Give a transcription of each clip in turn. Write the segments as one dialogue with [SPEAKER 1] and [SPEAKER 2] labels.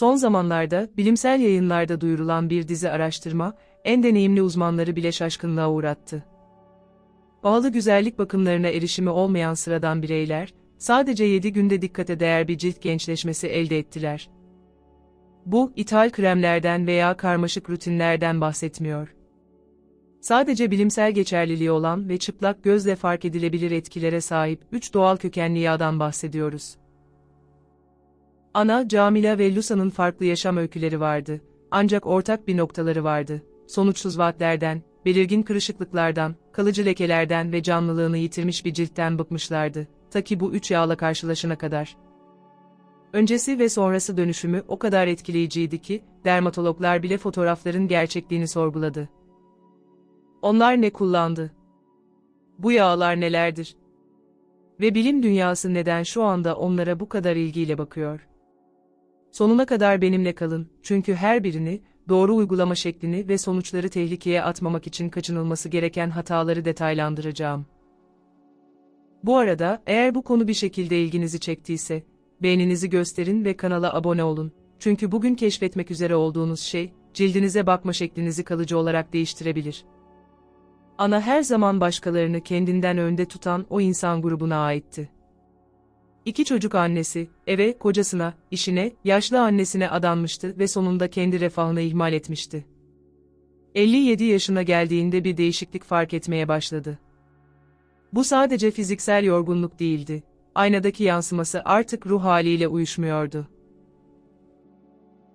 [SPEAKER 1] Son zamanlarda bilimsel yayınlarda duyurulan bir dizi araştırma, en deneyimli uzmanları bile şaşkınlığa uğrattı. Pahalı güzellik bakımlarına erişimi olmayan sıradan bireyler, sadece 7 günde dikkate değer bir cilt gençleşmesi elde ettiler. Bu, ithal kremlerden veya karmaşık rutinlerden bahsetmiyor. Sadece bilimsel geçerliliği olan ve çıplak gözle fark edilebilir etkilere sahip 3 doğal kökenli yağdan bahsediyoruz. Ana, Camila ve Lusa'nın farklı yaşam öyküleri vardı. Ancak ortak bir noktaları vardı. Sonuçsuz vaatlerden, belirgin kırışıklıklardan, kalıcı lekelerden ve canlılığını yitirmiş bir ciltten bıkmışlardı. Ta ki bu üç yağla karşılaşana kadar. Öncesi ve sonrası dönüşümü o kadar etkileyiciydi ki, dermatologlar bile fotoğrafların gerçekliğini sorguladı. Onlar ne kullandı? Bu yağlar nelerdir? Ve bilim dünyası neden şu anda onlara bu kadar ilgiyle bakıyor? Sonuna kadar benimle kalın, çünkü her birini, doğru uygulama şeklini ve sonuçları tehlikeye atmamak için kaçınılması gereken hataları detaylandıracağım. Bu arada, eğer bu konu bir şekilde ilginizi çektiyse, beğeninizi gösterin ve kanala abone olun. Çünkü bugün keşfetmek üzere olduğunuz şey, cildinize bakma şeklinizi kalıcı olarak değiştirebilir. Ana her zaman başkalarını kendinden önde tutan o insan grubuna aitti. İki çocuk annesi, eve, kocasına, işine, yaşlı annesine adanmıştı ve sonunda kendi refahını ihmal etmişti. 57 yaşına geldiğinde bir değişiklik fark etmeye başladı. Bu sadece fiziksel yorgunluk değildi. Aynadaki yansıması artık ruh haliyle uyuşmuyordu.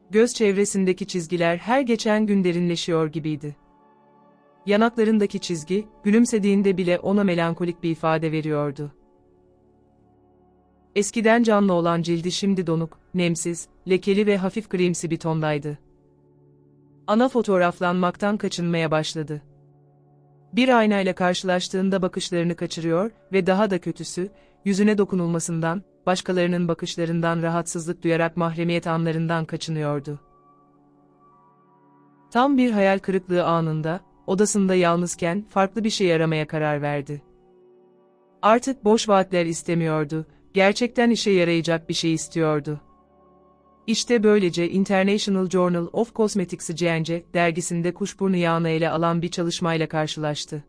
[SPEAKER 1] Göz çevresindeki çizgiler her geçen gün derinleşiyor gibiydi. Yanaklarındaki çizgi, gülümsediğinde bile ona melankolik bir ifade veriyordu. Eskiden canlı olan cildi şimdi donuk, nemsiz, lekeli ve hafif grimsi bir tondaydı. Ana fotoğraflanmaktan kaçınmaya başladı. Bir aynayla karşılaştığında bakışlarını kaçırıyor ve daha da kötüsü, yüzüne dokunulmasından, başkalarının bakışlarından rahatsızlık duyarak mahremiyet anlarından kaçınıyordu. Tam bir hayal kırıklığı anında, odasında yalnızken farklı bir şey aramaya karar verdi. Artık boş vaatler istemiyordu, gerçekten işe yarayacak bir şey istiyordu. İşte böylece International Journal of Cosmetics GNC dergisinde kuşburnu yağını ele alan bir çalışmayla karşılaştı.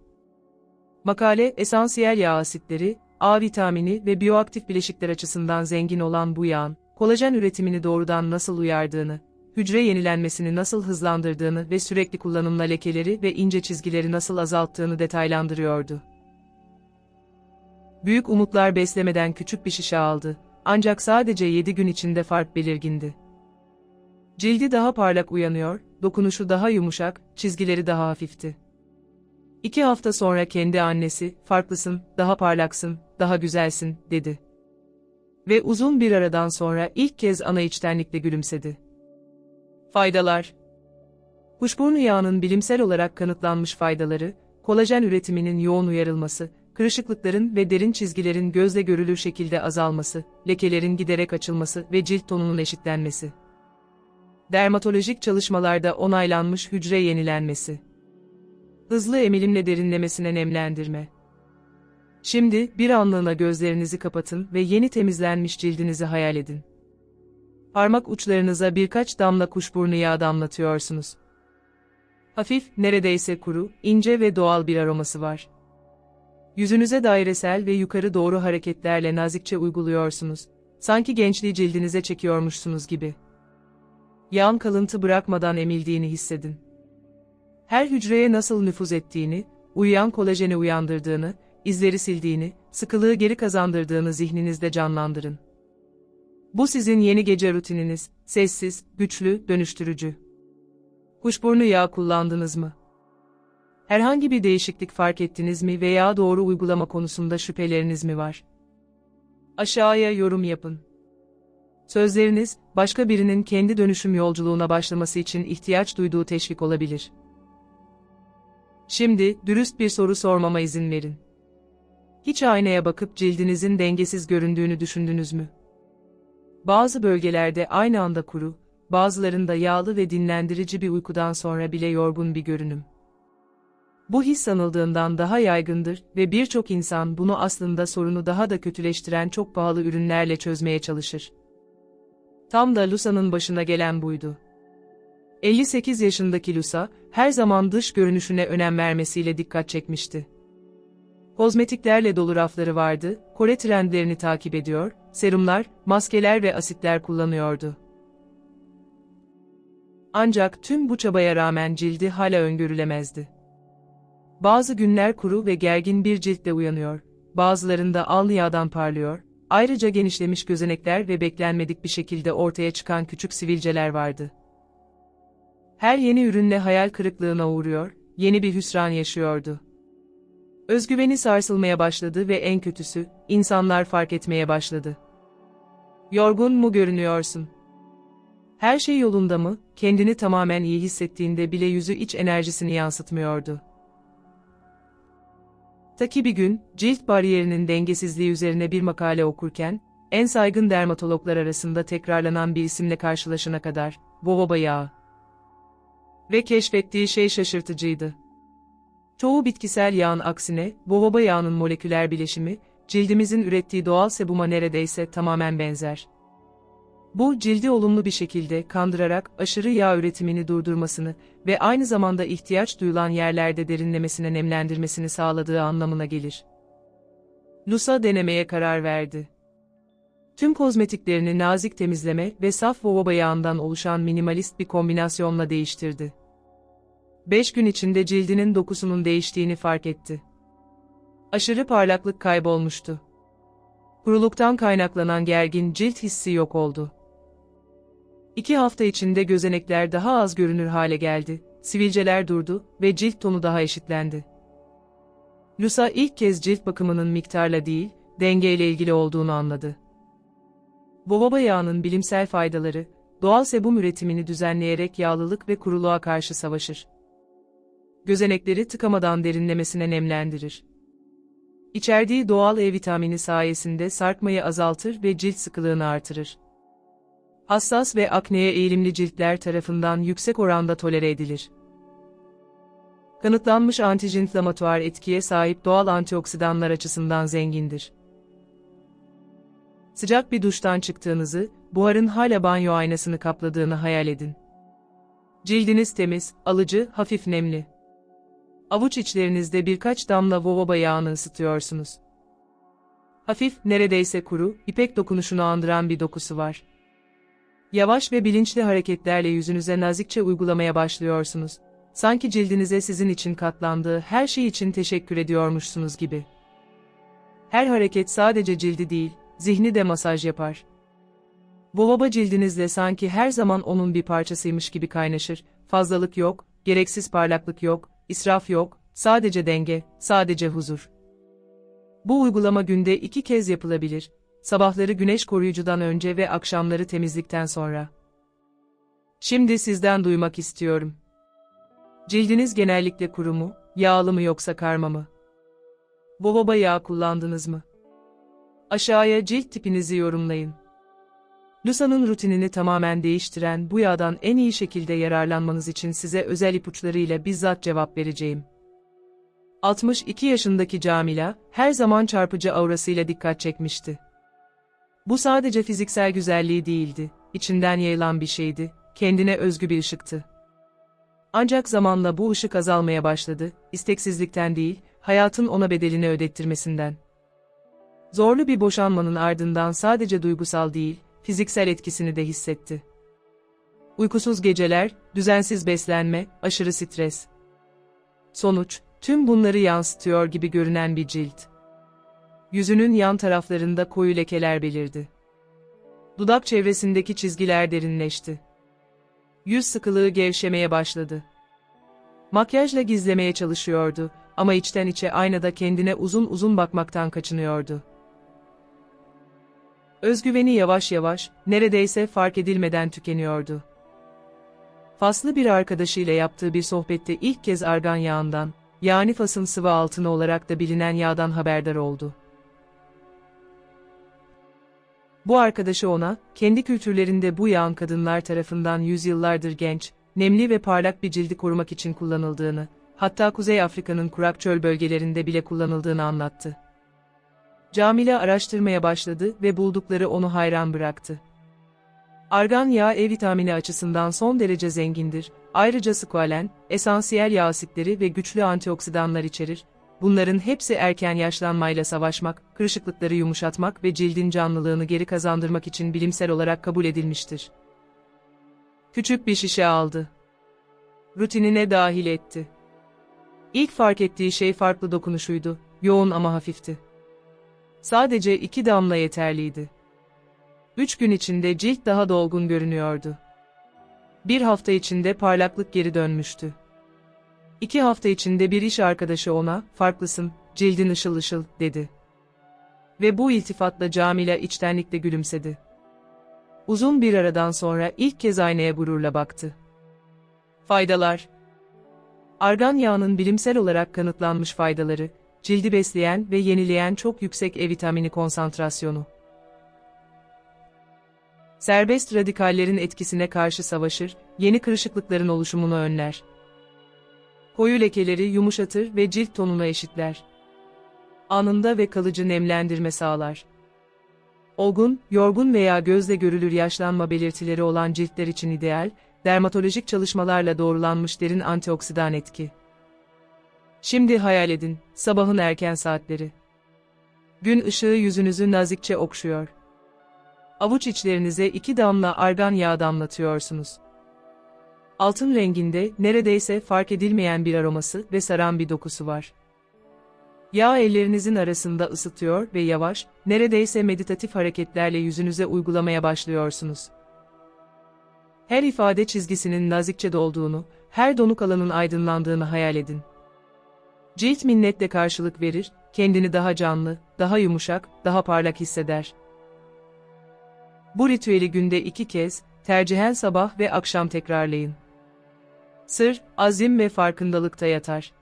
[SPEAKER 1] Makale, esansiyel yağ asitleri, A vitamini ve bioaktif bileşikler açısından zengin olan bu yağın, kolajen üretimini doğrudan nasıl uyardığını, hücre yenilenmesini nasıl hızlandırdığını ve sürekli kullanımla lekeleri ve ince çizgileri nasıl azalttığını detaylandırıyordu. Büyük umutlar beslemeden küçük bir şişe aldı, ancak sadece 7 gün içinde fark belirgindi. Cildi daha parlak uyanıyor, dokunuşu daha yumuşak, çizgileri daha hafifti. İki hafta sonra kendi annesi, farklısın, daha parlaksın, daha güzelsin, dedi. Ve uzun bir aradan sonra ilk kez ana içtenlikle gülümsedi. Faydalar Kuşburnu yağının bilimsel olarak kanıtlanmış faydaları, kolajen üretiminin yoğun uyarılması, kırışıklıkların ve derin çizgilerin gözle görülür şekilde azalması, lekelerin giderek açılması ve cilt tonunun eşitlenmesi. Dermatolojik çalışmalarda onaylanmış hücre yenilenmesi. Hızlı emilimle derinlemesine nemlendirme. Şimdi bir anlığına gözlerinizi kapatın ve yeni temizlenmiş cildinizi hayal edin. Parmak uçlarınıza birkaç damla kuşburnu yağı damlatıyorsunuz. Hafif, neredeyse kuru, ince ve doğal bir aroması var. Yüzünüze dairesel ve yukarı doğru hareketlerle nazikçe uyguluyorsunuz. Sanki gençliği cildinize çekiyormuşsunuz gibi. Yağın kalıntı bırakmadan emildiğini hissedin. Her hücreye nasıl nüfuz ettiğini, uyuyan kolajeni uyandırdığını, izleri sildiğini, sıkılığı geri kazandırdığını zihninizde canlandırın. Bu sizin yeni gece rutininiz, sessiz, güçlü, dönüştürücü. Kuşburnu yağı kullandınız mı? Herhangi bir değişiklik fark ettiniz mi veya doğru uygulama konusunda şüpheleriniz mi var? Aşağıya yorum yapın. Sözleriniz, başka birinin kendi dönüşüm yolculuğuna başlaması için ihtiyaç duyduğu teşvik olabilir. Şimdi, dürüst bir soru sormama izin verin. Hiç aynaya bakıp cildinizin dengesiz göründüğünü düşündünüz mü? Bazı bölgelerde aynı anda kuru, bazılarında yağlı ve dinlendirici bir uykudan sonra bile yorgun bir görünüm. Bu his sanıldığından daha yaygındır ve birçok insan bunu aslında sorunu daha da kötüleştiren çok pahalı ürünlerle çözmeye çalışır. Tam da Lusa'nın başına gelen buydu. 58 yaşındaki Lusa, her zaman dış görünüşüne önem vermesiyle dikkat çekmişti. Kozmetiklerle dolu rafları vardı, Kore trendlerini takip ediyor, serumlar, maskeler ve asitler kullanıyordu. Ancak tüm bu çabaya rağmen cildi hala öngörülemezdi. Bazı günler kuru ve gergin bir ciltle uyanıyor, bazılarında alnı yağdan parlıyor, ayrıca genişlemiş gözenekler ve beklenmedik bir şekilde ortaya çıkan küçük sivilceler vardı. Her yeni ürünle hayal kırıklığına uğruyor, yeni bir hüsran yaşıyordu. Özgüveni sarsılmaya başladı ve en kötüsü, insanlar fark etmeye başladı. Yorgun mu görünüyorsun? Her şey yolunda mı, kendini tamamen iyi hissettiğinde bile yüzü iç enerjisini yansıtmıyordu. Ta bir gün, cilt bariyerinin dengesizliği üzerine bir makale okurken, en saygın dermatologlar arasında tekrarlanan bir isimle karşılaşana kadar, boboba yağı. Ve keşfettiği şey şaşırtıcıydı. Çoğu bitkisel yağın aksine, boboba yağının moleküler bileşimi, cildimizin ürettiği doğal sebuma neredeyse tamamen benzer. Bu, cildi olumlu bir şekilde kandırarak aşırı yağ üretimini durdurmasını ve aynı zamanda ihtiyaç duyulan yerlerde derinlemesine nemlendirmesini sağladığı anlamına gelir. Lusa denemeye karar verdi. Tüm kozmetiklerini nazik temizleme ve saf jojoba yağından oluşan minimalist bir kombinasyonla değiştirdi. 5 gün içinde cildinin dokusunun değiştiğini fark etti. Aşırı parlaklık kaybolmuştu. Kuruluktan kaynaklanan gergin cilt hissi yok oldu. İki hafta içinde gözenekler daha az görünür hale geldi, sivilceler durdu ve cilt tonu daha eşitlendi. Lusa ilk kez cilt bakımının miktarla değil, dengeyle ilgili olduğunu anladı. Boboba yağının bilimsel faydaları, doğal sebum üretimini düzenleyerek yağlılık ve kuruluğa karşı savaşır. Gözenekleri tıkamadan derinlemesine nemlendirir. İçerdiği doğal E vitamini sayesinde sarkmayı azaltır ve cilt sıkılığını artırır. Hassas ve akneye eğilimli ciltler tarafından yüksek oranda tolere edilir. Kanıtlanmış antijinflamatuar etkiye sahip doğal antioksidanlar açısından zengindir. Sıcak bir duştan çıktığınızı, buharın hala banyo aynasını kapladığını hayal edin. Cildiniz temiz, alıcı, hafif nemli. Avuç içlerinizde birkaç damla jojoba yağını ısıtıyorsunuz. Hafif, neredeyse kuru, ipek dokunuşunu andıran bir dokusu var. Yavaş ve bilinçli hareketlerle yüzünüze nazikçe uygulamaya başlıyorsunuz. Sanki cildinize sizin için katlandığı her şey için teşekkür ediyormuşsunuz gibi. Her hareket sadece cildi değil, zihni de masaj yapar. Boboba cildinizle sanki her zaman onun bir parçasıymış gibi kaynaşır, fazlalık yok, gereksiz parlaklık yok, israf yok, sadece denge, sadece huzur. Bu uygulama günde iki kez yapılabilir, sabahları güneş koruyucudan önce ve akşamları temizlikten sonra. Şimdi sizden duymak istiyorum. Cildiniz genellikle kuru mu, yağlı mı yoksa karma mı? Boboba yağı kullandınız mı? Aşağıya cilt tipinizi yorumlayın. Lusa'nın rutinini tamamen değiştiren bu yağdan en iyi şekilde yararlanmanız için size özel ipuçlarıyla bizzat cevap vereceğim. 62 yaşındaki Camila, her zaman çarpıcı aurasıyla dikkat çekmişti. Bu sadece fiziksel güzelliği değildi, içinden yayılan bir şeydi, kendine özgü bir ışıktı. Ancak zamanla bu ışık azalmaya başladı, isteksizlikten değil, hayatın ona bedelini ödettirmesinden. Zorlu bir boşanmanın ardından sadece duygusal değil, fiziksel etkisini de hissetti. Uykusuz geceler, düzensiz beslenme, aşırı stres. Sonuç, tüm bunları yansıtıyor gibi görünen bir cilt. Yüzünün yan taraflarında koyu lekeler belirdi. Dudak çevresindeki çizgiler derinleşti. Yüz sıkılığı gevşemeye başladı. Makyajla gizlemeye çalışıyordu ama içten içe aynada kendine uzun uzun bakmaktan kaçınıyordu. Özgüveni yavaş yavaş, neredeyse fark edilmeden tükeniyordu. Faslı bir arkadaşıyla yaptığı bir sohbette ilk kez argan yağından, yani Fas'ın sıvı altını olarak da bilinen yağdan haberdar oldu. Bu arkadaşı ona, kendi kültürlerinde bu yağın kadınlar tarafından yüzyıllardır genç, nemli ve parlak bir cildi korumak için kullanıldığını, hatta Kuzey Afrika'nın kurak çöl bölgelerinde bile kullanıldığını anlattı. Camile araştırmaya başladı ve buldukları onu hayran bıraktı. Argan yağı E vitamini açısından son derece zengindir. Ayrıca skalen, esansiyel yağ asitleri ve güçlü antioksidanlar içerir. Bunların hepsi erken yaşlanmayla savaşmak, kırışıklıkları yumuşatmak ve cildin canlılığını geri kazandırmak için bilimsel olarak kabul edilmiştir. Küçük bir şişe aldı. Rutinine dahil etti. İlk fark ettiği şey farklı dokunuşuydu, yoğun ama hafifti. Sadece iki damla yeterliydi. Üç gün içinde cilt daha dolgun görünüyordu. Bir hafta içinde parlaklık geri dönmüştü. İki hafta içinde bir iş arkadaşı ona, farklısın, cildin ışıl ışıl, dedi. Ve bu iltifatla Camila içtenlikle gülümsedi. Uzun bir aradan sonra ilk kez aynaya gururla baktı. Faydalar Argan yağının bilimsel olarak kanıtlanmış faydaları, cildi besleyen ve yenileyen çok yüksek E vitamini konsantrasyonu. Serbest radikallerin etkisine karşı savaşır, yeni kırışıklıkların oluşumunu önler. Koyu lekeleri yumuşatır ve cilt tonunu eşitler. Anında ve kalıcı nemlendirme sağlar. Olgun, yorgun veya gözle görülür yaşlanma belirtileri olan ciltler için ideal, dermatolojik çalışmalarla doğrulanmış derin antioksidan etki. Şimdi hayal edin, sabahın erken saatleri. Gün ışığı yüzünüzü nazikçe okşuyor. Avuç içlerinize iki damla argan yağı damlatıyorsunuz. Altın renginde, neredeyse fark edilmeyen bir aroması ve saran bir dokusu var. Yağ ellerinizin arasında ısıtıyor ve yavaş, neredeyse meditatif hareketlerle yüzünüze uygulamaya başlıyorsunuz. Her ifade çizgisinin nazikçe dolduğunu, her donuk alanın aydınlandığını hayal edin. Cilt minnetle karşılık verir, kendini daha canlı, daha yumuşak, daha parlak hisseder. Bu ritüeli günde iki kez, tercihen sabah ve akşam tekrarlayın. Sır, azim ve farkındalıkta yatar.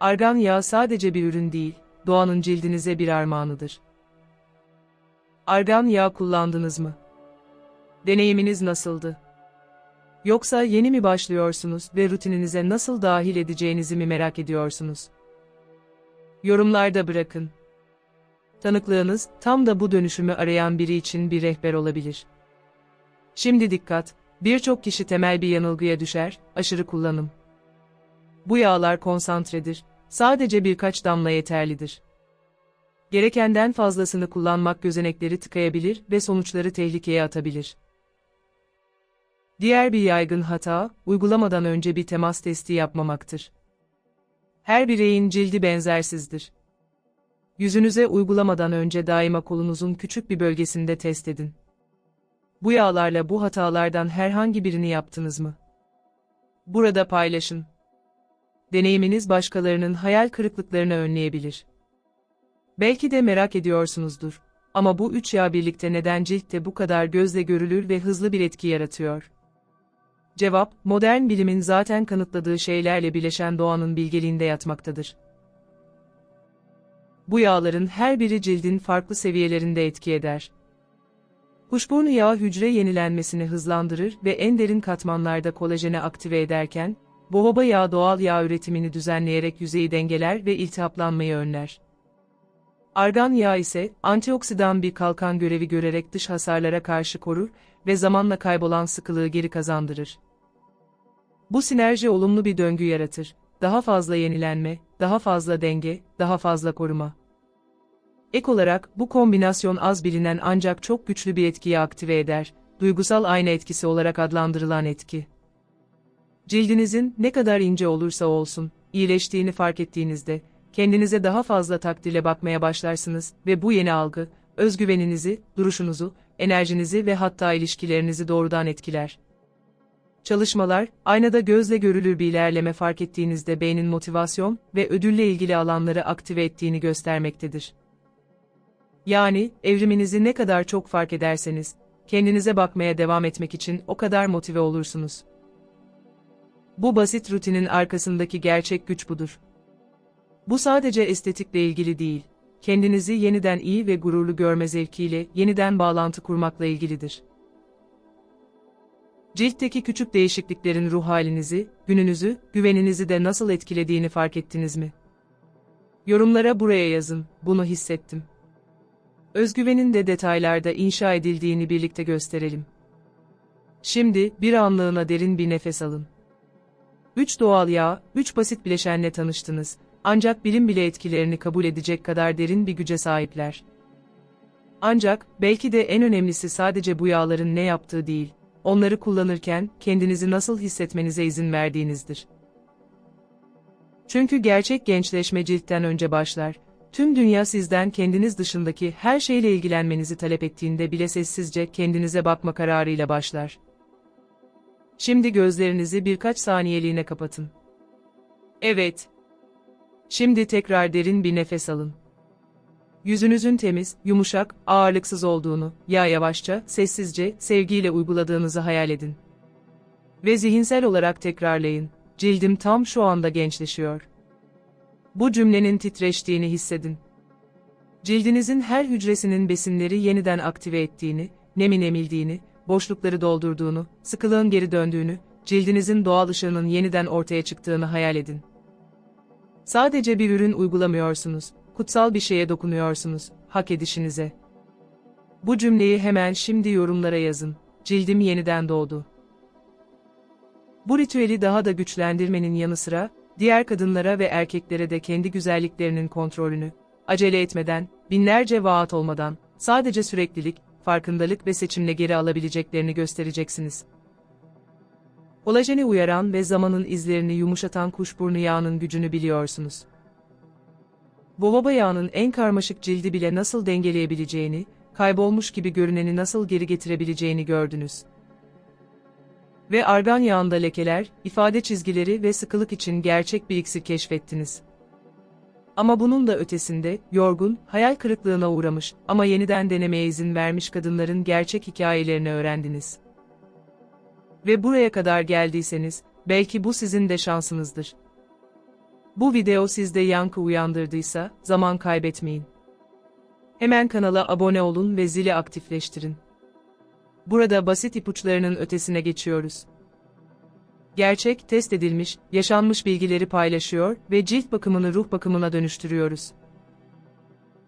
[SPEAKER 1] Argan yağı sadece bir ürün değil, doğanın cildinize bir armağanıdır. Argan yağı kullandınız mı? Deneyiminiz nasıldı? Yoksa yeni mi başlıyorsunuz ve rutininize nasıl dahil edeceğinizi mi merak ediyorsunuz? Yorumlarda bırakın. Tanıklığınız tam da bu dönüşümü arayan biri için bir rehber olabilir. Şimdi dikkat, birçok kişi temel bir yanılgıya düşer, aşırı kullanım. Bu yağlar konsantredir, sadece birkaç damla yeterlidir. Gerekenden fazlasını kullanmak gözenekleri tıkayabilir ve sonuçları tehlikeye atabilir. Diğer bir yaygın hata, uygulamadan önce bir temas testi yapmamaktır. Her bireyin cildi benzersizdir. Yüzünüze uygulamadan önce daima kolunuzun küçük bir bölgesinde test edin. Bu yağlarla bu hatalardan herhangi birini yaptınız mı? Burada paylaşın. Deneyiminiz başkalarının hayal kırıklıklarını önleyebilir. Belki de merak ediyorsunuzdur. Ama bu üç yağ birlikte neden ciltte bu kadar gözle görülür ve hızlı bir etki yaratıyor? Cevap, modern bilimin zaten kanıtladığı şeylerle bileşen doğanın bilgeliğinde yatmaktadır. Bu yağların her biri cildin farklı seviyelerinde etki eder. Kuşburnu yağı hücre yenilenmesini hızlandırır ve en derin katmanlarda kolajeni aktive ederken, bohoba yağı doğal yağ üretimini düzenleyerek yüzeyi dengeler ve iltihaplanmayı önler. Argan yağı ise antioksidan bir kalkan görevi görerek dış hasarlara karşı korur ve zamanla kaybolan sıkılığı geri kazandırır. Bu sinerji olumlu bir döngü yaratır. Daha fazla yenilenme, daha fazla denge, daha fazla koruma. Ek olarak bu kombinasyon az bilinen ancak çok güçlü bir etkiyi aktive eder. Duygusal ayna etkisi olarak adlandırılan etki. Cildinizin ne kadar ince olursa olsun, iyileştiğini fark ettiğinizde, kendinize daha fazla takdirle bakmaya başlarsınız ve bu yeni algı, özgüveninizi, duruşunuzu, enerjinizi ve hatta ilişkilerinizi doğrudan etkiler. Çalışmalar, aynada gözle görülür bir ilerleme fark ettiğinizde beynin motivasyon ve ödülle ilgili alanları aktive ettiğini göstermektedir. Yani, evriminizi ne kadar çok fark ederseniz, kendinize bakmaya devam etmek için o kadar motive olursunuz. Bu basit rutinin arkasındaki gerçek güç budur. Bu sadece estetikle ilgili değil, kendinizi yeniden iyi ve gururlu görme zevkiyle yeniden bağlantı kurmakla ilgilidir. Ciltteki küçük değişikliklerin ruh halinizi, gününüzü, güveninizi de nasıl etkilediğini fark ettiniz mi? Yorumlara buraya yazın, bunu hissettim. Özgüvenin de detaylarda inşa edildiğini birlikte gösterelim. Şimdi bir anlığına derin bir nefes alın. 3 doğal yağ, 3 basit bileşenle tanıştınız. Ancak bilim bile etkilerini kabul edecek kadar derin bir güce sahipler. Ancak belki de en önemlisi sadece bu yağların ne yaptığı değil, onları kullanırken kendinizi nasıl hissetmenize izin verdiğinizdir. Çünkü gerçek gençleşme ciltten önce başlar. Tüm dünya sizden kendiniz dışındaki her şeyle ilgilenmenizi talep ettiğinde bile sessizce kendinize bakma kararıyla başlar. Şimdi gözlerinizi birkaç saniyeliğine kapatın. Evet. Şimdi tekrar derin bir nefes alın. Yüzünüzün temiz, yumuşak, ağırlıksız olduğunu, ya yavaşça, sessizce, sevgiyle uyguladığınızı hayal edin. Ve zihinsel olarak tekrarlayın. Cildim tam şu anda gençleşiyor. Bu cümlenin titreştiğini hissedin. Cildinizin her hücresinin besinleri yeniden aktive ettiğini, nemin emildiğini, boşlukları doldurduğunu, sıkılığın geri döndüğünü, cildinizin doğal ışığının yeniden ortaya çıktığını hayal edin. Sadece bir ürün uygulamıyorsunuz, kutsal bir şeye dokunuyorsunuz, hak edişinize. Bu cümleyi hemen şimdi yorumlara yazın. Cildim yeniden doğdu. Bu ritüeli daha da güçlendirmenin yanı sıra, diğer kadınlara ve erkeklere de kendi güzelliklerinin kontrolünü, acele etmeden, binlerce vaat olmadan, sadece süreklilik, farkındalık ve seçimle geri alabileceklerini göstereceksiniz. Kolajeni uyaran ve zamanın izlerini yumuşatan kuşburnu yağının gücünü biliyorsunuz. Boboba yağının en karmaşık cildi bile nasıl dengeleyebileceğini, kaybolmuş gibi görüneni nasıl geri getirebileceğini gördünüz. Ve argan yağında lekeler, ifade çizgileri ve sıkılık için gerçek bir iksir keşfettiniz. Ama bunun da ötesinde, yorgun, hayal kırıklığına uğramış ama yeniden denemeye izin vermiş kadınların gerçek hikayelerini öğrendiniz. Ve buraya kadar geldiyseniz, belki bu sizin de şansınızdır. Bu video sizde yankı uyandırdıysa, zaman kaybetmeyin. Hemen kanala abone olun ve zili aktifleştirin. Burada basit ipuçlarının ötesine geçiyoruz. Gerçek, test edilmiş, yaşanmış bilgileri paylaşıyor ve cilt bakımını ruh bakımına dönüştürüyoruz.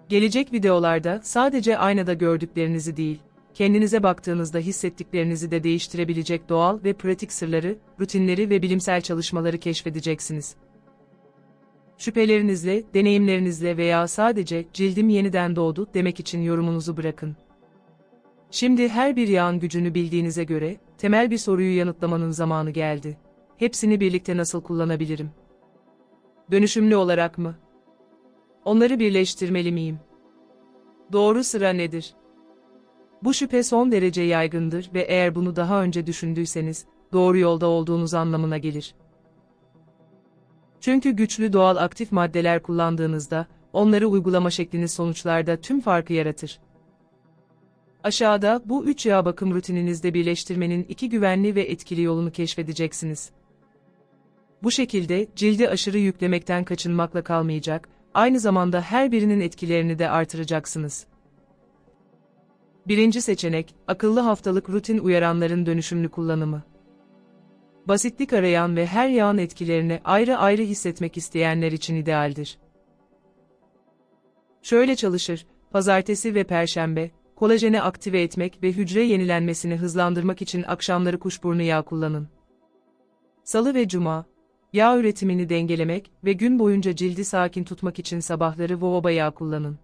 [SPEAKER 1] Gelecek videolarda sadece aynada gördüklerinizi değil, kendinize baktığınızda hissettiklerinizi de değiştirebilecek doğal ve pratik sırları, rutinleri ve bilimsel çalışmaları keşfedeceksiniz. Şüphelerinizle, deneyimlerinizle veya sadece cildim yeniden doğdu demek için yorumunuzu bırakın. Şimdi her bir yağın gücünü bildiğinize göre, temel bir soruyu yanıtlamanın zamanı geldi. Hepsini birlikte nasıl kullanabilirim? Dönüşümlü olarak mı? Onları birleştirmeli miyim? Doğru sıra nedir? Bu şüphe son derece yaygındır ve eğer bunu daha önce düşündüyseniz, doğru yolda olduğunuz anlamına gelir. Çünkü güçlü doğal aktif maddeler kullandığınızda, onları uygulama şekliniz sonuçlarda tüm farkı yaratır. Aşağıda bu üç yağ bakım rutininizde birleştirmenin iki güvenli ve etkili yolunu keşfedeceksiniz. Bu şekilde cildi aşırı yüklemekten kaçınmakla kalmayacak, aynı zamanda her birinin etkilerini de artıracaksınız. Birinci seçenek, akıllı haftalık rutin uyaranların dönüşümlü kullanımı. Basitlik arayan ve her yağın etkilerini ayrı ayrı hissetmek isteyenler için idealdir. Şöyle çalışır, pazartesi ve perşembe, kolajeni aktive etmek ve hücre yenilenmesini hızlandırmak için akşamları kuşburnu yağı kullanın. Salı ve cuma, yağ üretimini dengelemek ve gün boyunca cildi sakin tutmak için sabahları jojoba yağı kullanın.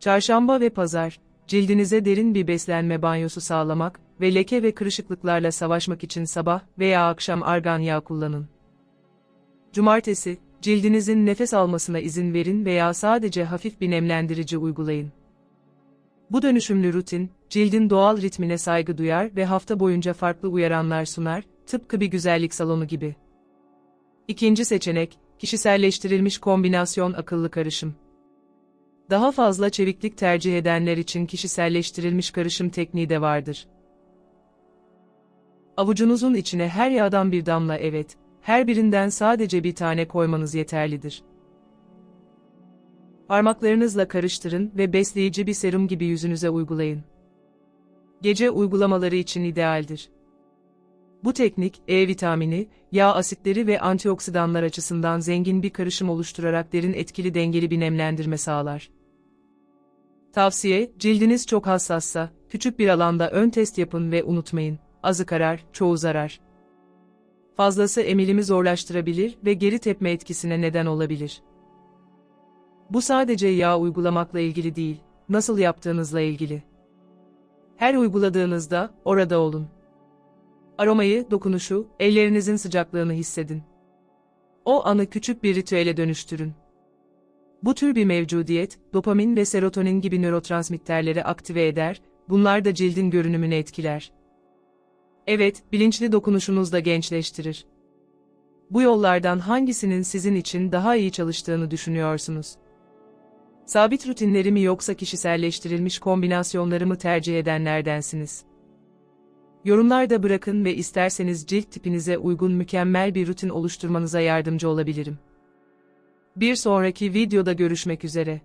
[SPEAKER 1] Çarşamba ve pazar, cildinize derin bir beslenme banyosu sağlamak ve leke ve kırışıklıklarla savaşmak için sabah veya akşam argan yağı kullanın. Cumartesi, cildinizin nefes almasına izin verin veya sadece hafif bir nemlendirici uygulayın. Bu dönüşümlü rutin, cildin doğal ritmine saygı duyar ve hafta boyunca farklı uyaranlar sunar, tıpkı bir güzellik salonu gibi. İkinci seçenek, kişiselleştirilmiş kombinasyon akıllı karışım. Daha fazla çeviklik tercih edenler için kişiselleştirilmiş karışım tekniği de vardır. Avucunuzun içine her yağdan bir damla evet, her birinden sadece bir tane koymanız yeterlidir. Parmaklarınızla karıştırın ve besleyici bir serum gibi yüzünüze uygulayın. Gece uygulamaları için idealdir. Bu teknik, E vitamini, yağ asitleri ve antioksidanlar açısından zengin bir karışım oluşturarak derin etkili dengeli bir nemlendirme sağlar. Tavsiye, cildiniz çok hassassa, küçük bir alanda ön test yapın ve unutmayın, azı karar, çoğu zarar. Fazlası emilimi zorlaştırabilir ve geri tepme etkisine neden olabilir. Bu sadece yağ uygulamakla ilgili değil, nasıl yaptığınızla ilgili. Her uyguladığınızda orada olun. Aromayı, dokunuşu, ellerinizin sıcaklığını hissedin. O anı küçük bir ritüele dönüştürün. Bu tür bir mevcudiyet, dopamin ve serotonin gibi nörotransmitterleri aktive eder, bunlar da cildin görünümünü etkiler. Evet, bilinçli dokunuşunuz da gençleştirir. Bu yollardan hangisinin sizin için daha iyi çalıştığını düşünüyorsunuz? Sabit rutinleri mi yoksa kişiselleştirilmiş kombinasyonları mı tercih edenlerdensiniz? Yorumlarda bırakın ve isterseniz cilt tipinize uygun mükemmel bir rutin oluşturmanıza yardımcı olabilirim. Bir sonraki videoda görüşmek üzere.